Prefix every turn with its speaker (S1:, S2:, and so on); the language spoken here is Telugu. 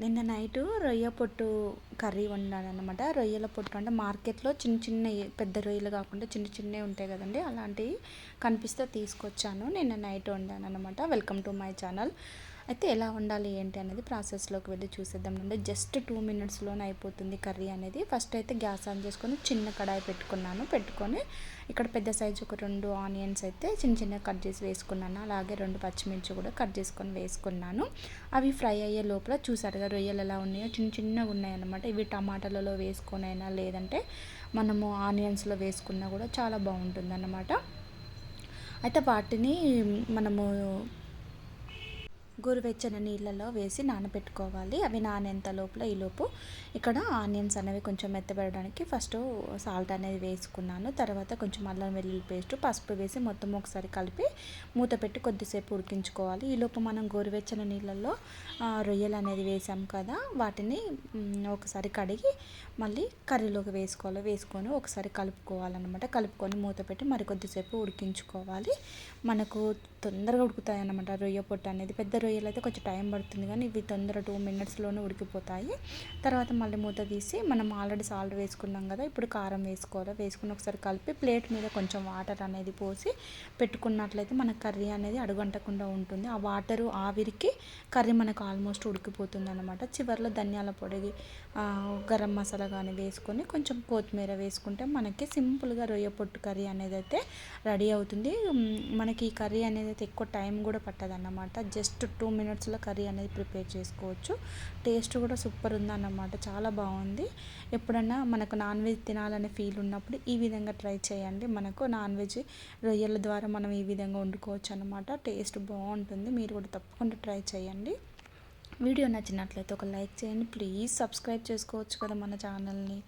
S1: నిన్న నైటు రొయ్య పొట్టు కర్రీ వండానమాట రొయ్యల పొట్టు అంటే మార్కెట్లో చిన్న చిన్న పెద్ద రొయ్యలు కాకుండా చిన్న చిన్నవి ఉంటాయి కదండి అలాంటివి కనిపిస్తే తీసుకొచ్చాను. నిన్న నైట్ వండాను అనమాట వెల్కమ్ టు మై ఛానల్. అయితే ఎలా వండాలి ఏంటి అనేది ప్రాసెస్లోకి వెళ్ళి చూసేద్దాం. అండి జస్ట్ టూ మినిట్స్లోనే అయిపోతుంది కర్రీ అనేది. ఫస్ట్ అయితే గ్యాస్ ఆన్ చేసుకొని చిన్న కడాయి పెట్టుకున్నాను. పెట్టుకొని ఇక్కడ పెద్ద సైజు ఒక రెండు ఆనియన్స్ అయితే చిన్న చిన్న కట్ చేసి వేసుకున్నాను. అలాగే రెండు పచ్చిమిర్చి కూడా కట్ చేసుకొని వేసుకున్నాను. అవి ఫ్రై అయ్యే లోపల చూసారుగా రొయ్యలు ఎలా ఉన్నాయో? చిన్న చిన్నగా ఉన్నాయన్నమాట. ఇవి టమాటాలలో వేసుకునైనా లేదంటే మనము ఆనియన్స్లో వేసుకున్నా కూడా చాలా బాగుంటుంది అన్నమాట అయితే వాటిని మనము గోరువెచ్చని నీళ్ళలో వేసి నానబెట్టుకోవాలి. అవి నానేంత లోపల ఈలోపు ఇక్కడ ఆనియన్స్ అనేవి కొంచెం మెత్తబెట్టడానికి ఫస్ట్ సాల్ట్ అనేది వేసుకున్నాను. తర్వాత కొంచెం అల్లం వెల్లుల్లి పేస్ట్ పసుపు వేసి మొత్తం ఒకసారి కలిపి మూత పెట్టి కొద్దిసేపు ఉడికించుకోవాలి. ఈలోపు మనం గోరువెచ్చని నీళ్ళల్లో రొయ్యలు అనేది వేసాం కదా వాటిని ఒకసారి కడిగి మళ్ళీ కర్రీలోకి వేసుకోవాలి. వేసుకొని ఒకసారి కలుపుకోవాలన్నమాట. కలుపుకొని మూత పెట్టి మరి కొద్దిసేపు ఉడికించుకోవాలి. మనకు తొందరగా ఉడుకుతాయి అన్నమాట రొయ్య పొట్టు అనేది. పెద్ద రొయ్యలు అయితే కొంచెం టైం పడుతుంది కానీ ఇవి తొందర టూ మినిట్స్లోనే ఉడికిపోతాయి. తర్వాత మళ్ళీ మూత తీసి మనం ఆల్రెడీ సాల్ట్ వేసుకున్నాం కదా ఇప్పుడు కారం వేసుకోవాలి? వేసుకుని ఒకసారి కలిపి ప్లేట్ మీద కొంచెం వాటర్ అనేది పోసి పెట్టుకున్నట్లయితే మన కర్రీ అనేది అడుగంటకుండా ఉంటుంది. ఆ వాటరు ఆవిరికి కర్రీ మనకు ఆల్మోస్ట్ ఉడికిపోతుంది అనమాట చివరిలో ధనియాల పొడి గరం మసాలా కానీ వేసుకొని కొంచెం కొత్తిమీర వేసుకుంటే మనకి సింపుల్గా రొయ్య పొట్టు కర్రీ అనేది అయితే రెడీ అవుతుంది. మనకి ఈ కర్రీ అనేది అయితే ఎక్కువ టైం కూడా పట్టదు అన్నమాట జస్ట్ టూ మినిట్స్లో కర్రీ అనేది ప్రిపేర్ చేసుకోవచ్చు. టేస్ట్ కూడా సూపర్ ఉందన్నమాట. చాలా బాగుంది. ఎప్పుడన్నా మనకు నాన్ వెజ్ తినాలనే ఫీల్ ఉన్నప్పుడు ఈ విధంగా ట్రై చేయండి. మనకు నాన్ వెజ్ రొయ్యల ద్వారా మనం ఈ విధంగా వండుకోవచ్చు అనమాట టేస్ట్ బాగుంటుంది. మీరు కూడా తప్పకుండా ట్రై చేయండి. వీడియో నచ్చినట్లయితే ఒక లైక్ చేయండి. ప్లీజ్ సబ్స్క్రైబ్ చేసుకోవచ్చు కదా మన ఛానల్ని.